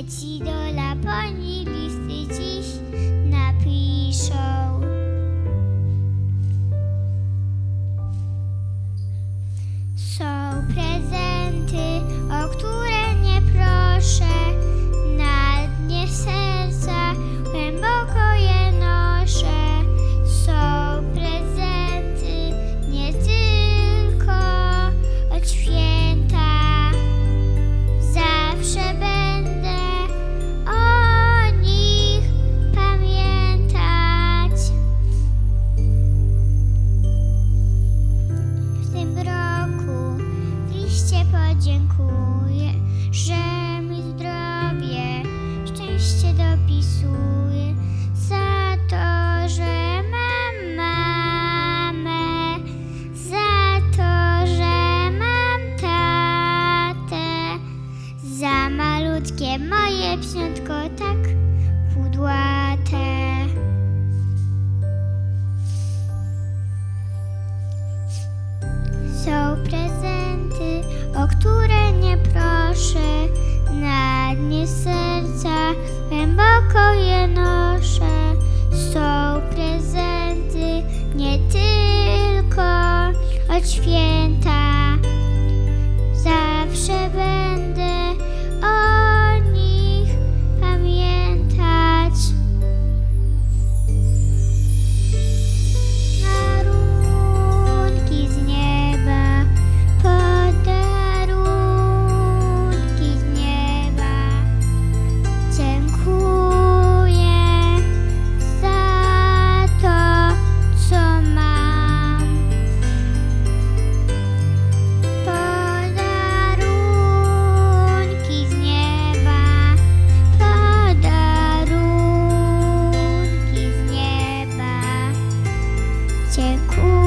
Dzieci do Laponii listy dziś napiszą. Moje psiątko tak kudłate. Są prezenty, o które nie proszę. Na dnie serca głęboko je noszę. Są prezenty nie tylko od święta. cool.